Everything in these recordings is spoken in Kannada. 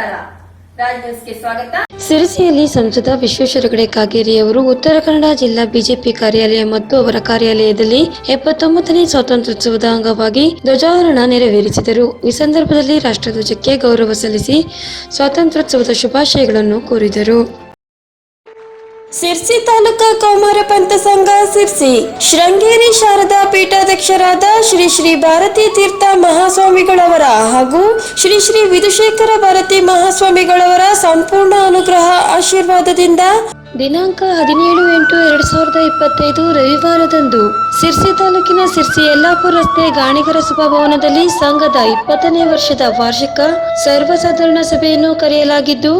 ನ್ಯೂಸ್ಗೆ ಸ್ವಾಗತ. ಸಂಸದ ವಿಶ್ವೇಶ್ವರ ಹೆಗಡೆ ಕಾಗೇರಿ ಅವರು ಉತ್ತರ ಕನ್ನಡ ಜಿಲ್ಲಾ ಬಿಜೆಪಿ ಕಾರ್ಯಾಲಯ ಮತ್ತು ಅವರ ಕಾರ್ಯಾಲಯದಲ್ಲಿ ಎಪ್ಪತ್ತೊಂಬತ್ತನೇ ಸ್ವಾತಂತ್ರ್ಯೋತ್ಸವದ ಅಂಗವಾಗಿ ಧ್ವಜಾರೋಹಣ ನೆರವೇರಿಸಿದರು. ಈ ಸಂದರ್ಭದಲ್ಲಿ ರಾಷ್ಟ್ರಧ್ವಜಕ್ಕೆ ಗೌರವ ಸಲ್ಲಿಸಿ ಸ್ವಾತಂತ್ರ್ಯೋತ್ಸವದ ಶುಭಾಶಯಗಳನ್ನು ಕೋರಿದರು. ಸಿರ್ಸಿ ತಾಲೂಕಾ ಕೌಮಾರ ಪಂಥ ಸಂಘ ಸಿರ್ಸಿ. ಶೃಂಗೇರಿ ಶಾರದಾ ಪೀಠಾಧ್ಯಕ್ಷರಾದ ಶ್ರೀ ಶ್ರೀ ಭಾರತೀ ತೀರ್ಥ ಮಹಾಸ್ವಾಮಿಗಳವರ ಹಾಗೂ ಶ್ರೀ ಶ್ರೀ ವಿಧುಶೇಖರ ಭಾರತಿ ಮಹಾಸ್ವಾಮಿಗಳವರ ಸಂಪೂರ್ಣ ಅನುಗ್ರಹ ಆಶೀರ್ವಾದದಿಂದ ದಿನಾಂಕ ಹದಿನೇಳು ಎಂಟು ಎರಡ್ ಸಾವಿರದ ಇಪ್ಪತ್ತೈದು ರವಿವಾರದಂದು ಸಿರ್ಸಿ ತಾಲೂಕಿನ ಸಿರ್ಸಿ ಯಲ್ಲಾಪುರ ರಸ್ತೆ ಗಾಣಿಗರ ಸಭಾಭವನದಲ್ಲಿ ಸಂಘದ ಇಪ್ಪತ್ತನೇ ವರ್ಷದ ವಾರ್ಷಿಕ ಸರ್ವಸಾಧಾರಣ ಸಭೆಯನ್ನು ಕರೆಯಲಾಗಿದ್ದು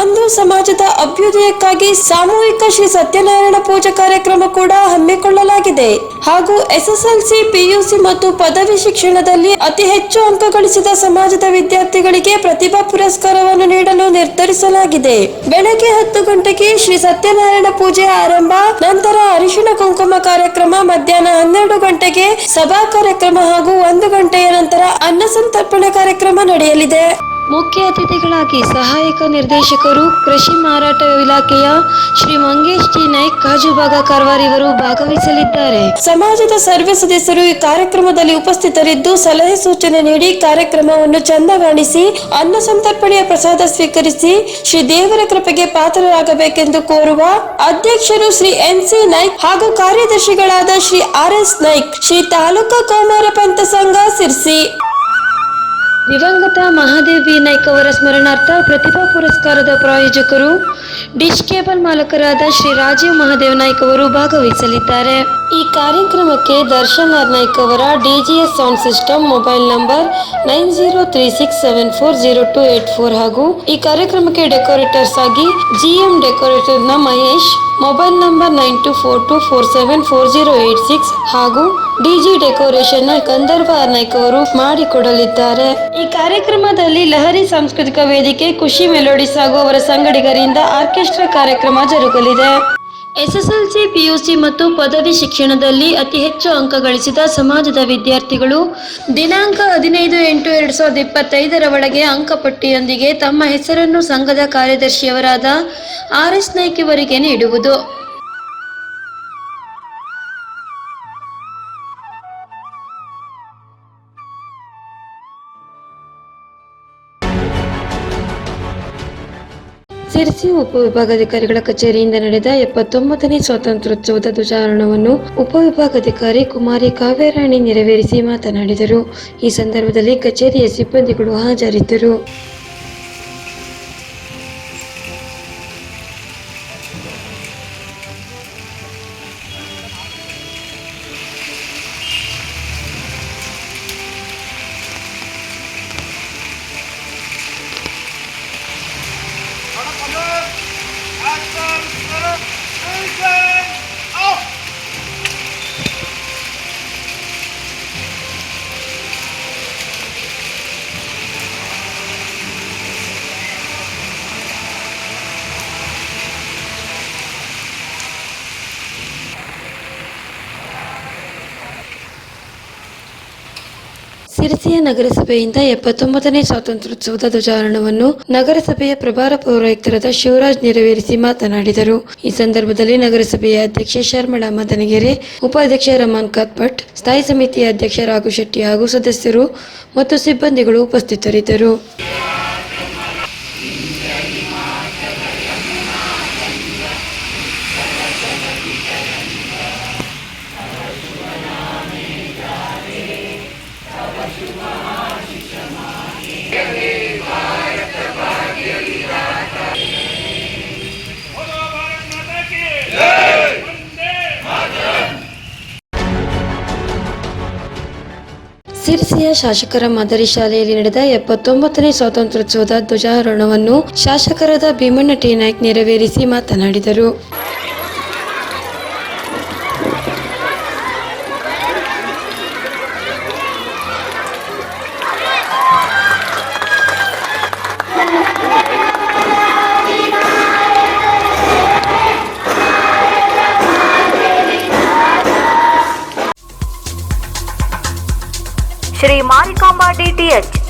ಅಂದು ಸಮಾಜದ ಅಭ್ಯುದಯಕ್ಕಾಗಿ ಸಾಮೂಹಿಕ ಶ್ರೀ ಸತ್ಯನಾರಾಯಣ ಪೂಜಾ ಕಾರ್ಯಕ್ರಮ ಕೂಡ ಹಮ್ಮಿಕೊಳ್ಳಲಾಗಿದೆ. ಹಾಗೂ ಎಸ್ಎಸ್ಎಲ್ಸಿ, ಪಿಯುಸಿ ಮತ್ತು ಪದವಿ ಶಿಕ್ಷಣದಲ್ಲಿ ಅತಿ ಹೆಚ್ಚು ಅಂಕ ಗಳಿಸಿದ ಸಮಾಜದ ವಿದ್ಯಾರ್ಥಿಗಳಿಗೆ ಪ್ರತಿಭಾ ಪುರಸ್ಕಾರವನ್ನು ನೀಡಲು ನಿರ್ಧರಿಸಲಾಗಿದೆ. ಬೆಳಗ್ಗೆ ಹತ್ತು ಗಂಟೆಗೆ ಶ್ರೀ ಸತ್ಯನಾರಾಯಣ ಪೂಜೆ ಆರಂಭ. ನಂತರ ಅರಿಶಿಣ ಕುಂಕುಮ ಕಾರ್ಯಕ್ರಮ ಮಧ್ಯಾಹ್ನ ಹನ್ನೆರಡು ಗಂಟೆಗೆ ಸಭಾ ಕಾರ್ಯಕ್ರಮ ಹಾಗೂ ಒಂದು ಗಂಟೆಯ ನಂತರ ಅನ್ನ ಸಂತರ್ಪಣೆ ಕಾರ್ಯಕ್ರಮ ನಡೆಯಲಿದೆ. ಮುಖ್ಯ ಅತಿಥಿಗಳಾಗಿ ಸಹಾಯಕ ನಿರ್ದೇಶಕರು, ಕೃಷಿ ಮಾರಾಟ ಇಲಾಖೆಯ ಶ್ರೀ ಮಂಗೇಶ್ ಜಿ ನಾಯ್ಕ್ ಕಾಜುಬಾಗ ಕಾರವಾರ್ ಇವರು ಭಾಗವಹಿಸಲಿದ್ದಾರೆ. ಸಮಾಜದ ಸರ್ವ ಸದಸ್ಯರು ಈ ಕಾರ್ಯಕ್ರಮದಲ್ಲಿ ಉಪಸ್ಥಿತರಿದ್ದು ಸಲಹೆ ಸೂಚನೆ ನೀಡಿ ಕಾರ್ಯಕ್ರಮವನ್ನು ಚಂದಗಾಣಿಸಿ, ಅನ್ನ ಸಂತರ್ಪಣೆಯ ಪ್ರಸಾದ ಸ್ವೀಕರಿಸಿ ಶ್ರೀ ದೇವರ ಕೃಪೆಗೆ ಪಾತ್ರರಾಗಬೇಕೆಂದು ಕೋರುವ ಅಧ್ಯಕ್ಷರು ಶ್ರೀ ಎನ್ ಸಿ ನಾಯ್ಕ್ ಹಾಗೂ ಕಾರ್ಯದರ್ಶಿಗಳಾದ ಶ್ರೀ ಆರ್ ಎಸ್ ನಾಯ್ಕ್, ಶ್ರೀ ತಾಲೂಕಾ ಕೌಮಾರ ಪಂಥ ಸಂಘ ಸಿರ್ಸಿ. ದಿವಂಗತ ಮಹಾದೇವಿ ನಾಯ್ಕ ಅವರ ಸ್ಮರಣಾರ್ಥ ಪ್ರತಿಭಾ ಪುರಸ್ಕಾರದ ಪ್ರಾಯೋಜಕರು ಡಿಶ್ ಕೇಬಲ್ ಮಾಲಕರಾದ ಶ್ರೀ ರಾಜೀವ್ ಮಹಾದೇವ್ ನಾಯ್ಕ ಅವರು ಭಾಗವಹಿಸಲಿದ್ದಾರೆ. ಈ ಕಾರ್ಯಕ್ರಮಕ್ಕೆ ದರ್ಶನ್ ಆರ್ ನಾಯ್ಕ ಅವರ DGS sound system, mobile number nine zero three six seven four zero two eight four ಹಾಗೂ ಈ ಕಾರ್ಯಕ್ರಮಕ್ಕೆ ಡೆಕೋರೇಟರ್ಸ್ ಆಗಿ GM ಡೆಕೋರೇಟರ್ನ Mahesh, mobile number nine two four two four seven four zero eight six ಹಾಗೂ ಡಿಜಿ ಡೆಕೋರೇಷನ್ನ ಗಂಧರ್ವ ನಾಯ್ಕ ಅವರು ಮಾಡಿಕೊಡಲಿದ್ದಾರೆ. ಈ ಕಾರ್ಯಕ್ರಮದಲ್ಲಿ ಲಹರಿ ಸಾಂಸ್ಕೃತಿಕ ವೇದಿಕೆ, ಖುಷಿ ಮೆಲೋಡಿಸ್ ಹಾಗೂ ಅವರ ಸಂಗಡಿಗರಿಂದ ಆರ್ಕೆಸ್ಟ್ರಾ ಕಾರ್ಯಕ್ರಮ ಜರುಗಲಿದೆ. ಎಸ್ಎಸ್ಎಲ್ಸಿ, ಪಿಯುಸಿ ಮತ್ತು ಪದವಿ ಶಿಕ್ಷಣದಲ್ಲಿ ಅತಿ ಹೆಚ್ಚು ಅಂಕ ಗಳಿಸಿದ ಸಮಾಜದ ವಿದ್ಯಾರ್ಥಿಗಳು ದಿನಾಂಕ ಹದಿನೈದು ಎಂಟು ಎರಡ್ ಸಾವಿರದ ಇಪ್ಪತ್ತೈದರ ಒಳಗೆ ಅಂಕಪಟ್ಟಿಯೊಂದಿಗೆ ತಮ್ಮ ಹೆಸರನ್ನು ಸಂಘದ ಕಾರ್ಯದರ್ಶಿಯವರಾದ ಆರ್ ಎಸ್ ನಾಯ್ಕಿವರಿಗೆ ನೀಡುವುದು. ಸಿರ್ಸಿ ಉಪವಿಭಾಗಾಧಿಕಾರಿಗಳ ಕಚೇರಿಯಿಂದ ನಡೆದ ಎಪ್ಪತ್ತೊಂಬತ್ತನೇ ಸ್ವಾತಂತ್ರ್ಯೋತ್ಸವದ ಧ್ವಜಾರೋಹಣವನ್ನು ಉಪವಿಭಾಗಾಧಿಕಾರಿ ಕುಮಾರಿ ಕಾವ್ಯರಾಣಿ ನೆರವೇರಿಸಿ ಮಾತನಾಡಿದರು. ಈ ಸಂದರ್ಭದಲ್ಲಿ ಕಚೇರಿಯ ಸಿಬ್ಬಂದಿಗಳು ಹಾಜರಿದ್ದರು. ಸಿರಸಿಯ ನಗರಸಭೆಯಿಂದ ಎಪ್ಪತ್ತೊಂಬತ್ತನೇ ಸ್ವಾತಂತ್ರ್ಯೋತ್ಸವದ ಧ್ವಜಾರೋಹಣವನ್ನು ನಗರಸಭೆಯ ಪ್ರಭಾರ ಪೌರಾಯುಕ್ತರಾದ ಶಿವರಾಜ್ ನೆರವೇರಿಸಿ ಮಾತನಾಡಿದರು. ಈ ಸಂದರ್ಭದಲ್ಲಿ ನಗರಸಭೆಯ ಅಧ್ಯಕ್ಷ ಶರ್ಮಳ ಮದನಗೆರೆ, ಉಪಾಧ್ಯಕ್ಷ ರಮಾನ್ ಕಾತ್ಪಟ್, ಸ್ಥಾಯಿ ಸಮಿತಿಯ ಅಧ್ಯಕ್ಷ ರಾಘು ಶೆಟ್ಟಿ ಹಾಗೂ ಸದಸ್ಯರು ಮತ್ತು ಸಿಬ್ಬಂದಿಗಳು ಉಪಸ್ಥಿತರಿದ್ದರು. ಸಿರಿಸಿಯ ಶಾಸಕರ ಮಾದರಿ ಶಾಲೆಯಲ್ಲಿ ನಡೆದ ಎಪ್ಪತ್ತೊಂಬತ್ತನೇ ಸ್ವಾತಂತ್ರ್ಯೋತ್ಸವದ ಧ್ವಜಾರೋಹಣವನ್ನು ಶಾಸಕರಾದ ಭೀಮಣ್ಣ ಟಿ. ನಾಯ್ಕ್ ನೆರವೇರಿಸಿ ಮಾತನಾಡಿದರು. ಶ್ರೀ ಮಾರಿಕಾಂಬಾ ಡಿಟಿಎಚ್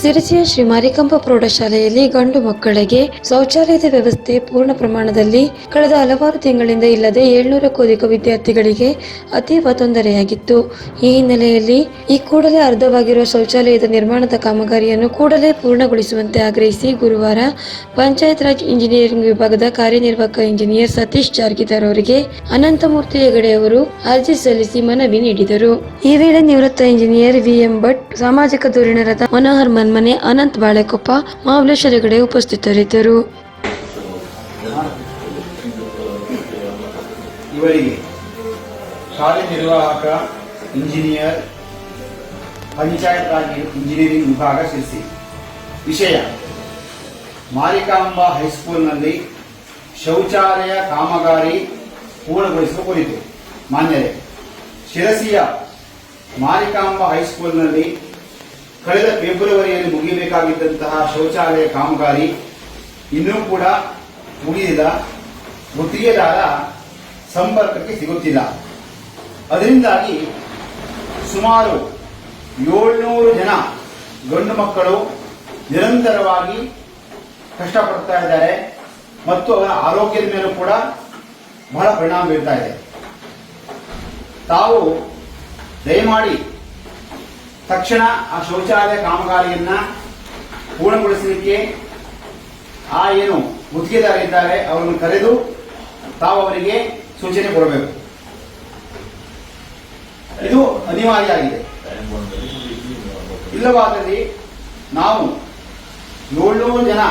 ಸಿರಿಸಿಯ ಶ್ರೀ ಮಾರಿಕಂಬ ಪ್ರೌಢಶಾಲೆಯಲ್ಲಿ ಗಂಡು ಮಕ್ಕಳಿಗೆ ಶೌಚಾಲಯದ ವ್ಯವಸ್ಥೆ ಪೂರ್ಣ ಪ್ರಮಾಣದಲ್ಲಿ ಕಳೆದ ಹಲವಾರು ತಿಂಗಳಿಂದ ಇಲ್ಲದೆ ಏಳ್ನೂರಕ್ಕೂ ಅಧಿಕ ವಿದ್ಯಾರ್ಥಿಗಳಿಗೆ ಅತೀವ ತೊಂದರೆಯಾಗಿತ್ತು. ಈ ಹಿನ್ನೆಲೆಯಲ್ಲಿ ಈ ಕೂಡಲೇ ಅರ್ಧವಾಗಿರುವ ಶೌಚಾಲಯದ ನಿರ್ಮಾಣದ ಕಾಮಗಾರಿಯನ್ನು ಕೂಡಲೇ ಪೂರ್ಣಗೊಳಿಸುವಂತೆ ಆಗ್ರಹಿಸಿ ಗುರುವಾರ ಪಂಚಾಯತ್ ರಾಜ್ ಇಂಜಿನಿಯರಿಂಗ್ ವಿಭಾಗದ ಕಾರ್ಯನಿರ್ವಾಹಕ ಇಂಜಿನಿಯರ್ ಸತೀಶ್ ಜಾರ್ಗಿದಾರ್ ಅವರಿಗೆ ಅನಂತಮೂರ್ತಿ ಹೆಗಡೆ ಅವರು ಅರ್ಜಿ ಸಲ್ಲಿಸಿ ಮನವಿ ನೀಡಿದರು. ಈ ವೇಳೆ ನಿವೃತ್ತ ಇಂಜಿನಿಯರ್ ವಿಎಂ ಭಟ್, ಸಾಮಾಜಿಕ ಧೋರಣರಾದ ಮನೋಹರ್ ಮನ್ಮನೆ ಅನಂತ್ ಬಾಳೆಕೊಪ್ಪ ಮಹಾಬಲೇಶ್ವರ ಹೆಗಡೆ ಉಪಸ್ಥಿತರಿದ್ದರು. ಇವರಿಗೆ ಶಾಲೆ ನಿರ್ವಾಹಕ, ಇಂಜಿನಿಯರ್ ಪಂಚಾಯತ್ ರಾಜ್ ಇಂಜಿನಿಯರಿಂಗ್ ವಿಭಾಗ ಶಿರಸಿ ವಿಷಯ, ಮಾರಿಕಾಂಬಾ ಹೈಸ್ಕೂಲ್ನಲ್ಲಿ ಶೌಚಾಲಯ ಕಾಮಗಾರಿ ಪೂರ್ಣಗೊಳಿಸುವ ಕುರಿತು. ಮಾನ್ಯರೇ, ಶಿರಸಿಯ ಮಾರಿಕಾಂಬಾ ಹೈಸ್ಕೂಲ್ನಲ್ಲಿ ಕಳೆದ ಫೆಬ್ರವರಿಯಲ್ಲಿ ಮುಗಿಯಬೇಕಾಗಿದ್ದಂತಹ ಶೌಚಾಲಯ ಕಾಮಗಾರಿ ಇನ್ನೂ ಕೂಡ ಮುಗಿದಿಲ್ಲ. ಗುತ್ತಿಗೆದಾರ ಸಂಪರ್ಕಕ್ಕೆ ಸಿಗುತ್ತಿಲ್ಲ. ಅದರಿಂದಾಗಿ ಸುಮಾರು ಏಳ್ನೂರು ಜನ ಗಂಡು ಮಕ್ಕಳು ನಿರಂತರವಾಗಿ ಕಷ್ಟಪಡ್ತಾ ಇದ್ದಾರೆ ಮತ್ತು ಅವರ ಆರೋಗ್ಯದ ಮೇಲೂ ಕೂಡ ಬಹಳ ಪರಿಣಾಮ ಬೀರ್ತಾ ಇದೆ. ತಾವು ದಯಮಾಡಿ ತಕ್ಷಣ ಆ ಶೌಚಾಲಯ ಕಾಮಗಾರಿಯನ್ನ ಪೂರ್ಣಗೊಳಿಸಲಿಕ್ಕೆ ಆ ಏನು ಗುತ್ತಿಗೆದಾರರಿದ್ದಾರೆ ಅವರನ್ನು ಕರೆದು ತಾವು ಅವರಿಗೆ ಸೂಚನೆ ಕೊಡಬೇಕು. ಇದು ಅನಿವಾರ್ಯ ಆಗಿದೆ. ಇಲ್ಲವಾದಲ್ಲಿ ನಾವು ಏಳ್ನೂರು ಜನ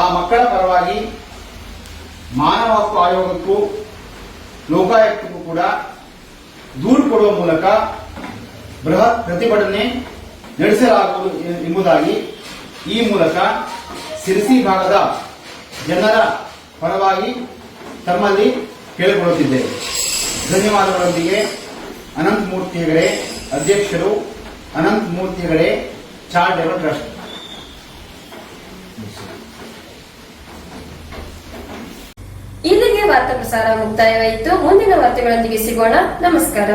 ಆ ಮಕ್ಕಳ ಪರವಾಗಿ ಮಾನವ ಹಕ್ಕು ಆಯೋಗಕ್ಕೂ, ಲೋಕಾಯುಕ್ತಕ್ಕೂ ಕೂಡ ದೂರು ಕೊಡುವ ಮೂಲಕ ಬೃಹತ್ ಪ್ರತಿಭಟನೆ ನಡೆಸಲಾಗುವುದು ಎಂಬುದಾಗಿ ಈ ಮೂಲಕ ಸಿರಿಸಿ ಭಾಗದ ಜನರ ಪರವಾಗಿ ತಮ್ಮಲ್ಲಿ ಕೇಳಿಕೊಳ್ಳುತ್ತಿದ್ದೇವೆ. ಧನ್ಯವಾದಗಳೊಂದಿಗೆ ಅನಂತ ಮೂರ್ತಿ ಹೆಗಡೆ ಅಧ್ಯಕ್ಷರು ಅನಂತ ಮೂರ್ತಿ ಹೆಗಡೆ ಚಾರಿಟೇಬಲ್ ಟ್ರಸ್ಟ್. ಇಲ್ಲಿಗೆ ವಾರ್ತಾ ಪ್ರಸಾರ ಮುಕ್ತಾಯವಾಯಿತು. ಮುಂದಿನ ವಾರ್ತೆಗಳೊಂದಿಗೆ ಸಿಗೋಣ. ನಮಸ್ಕಾರ.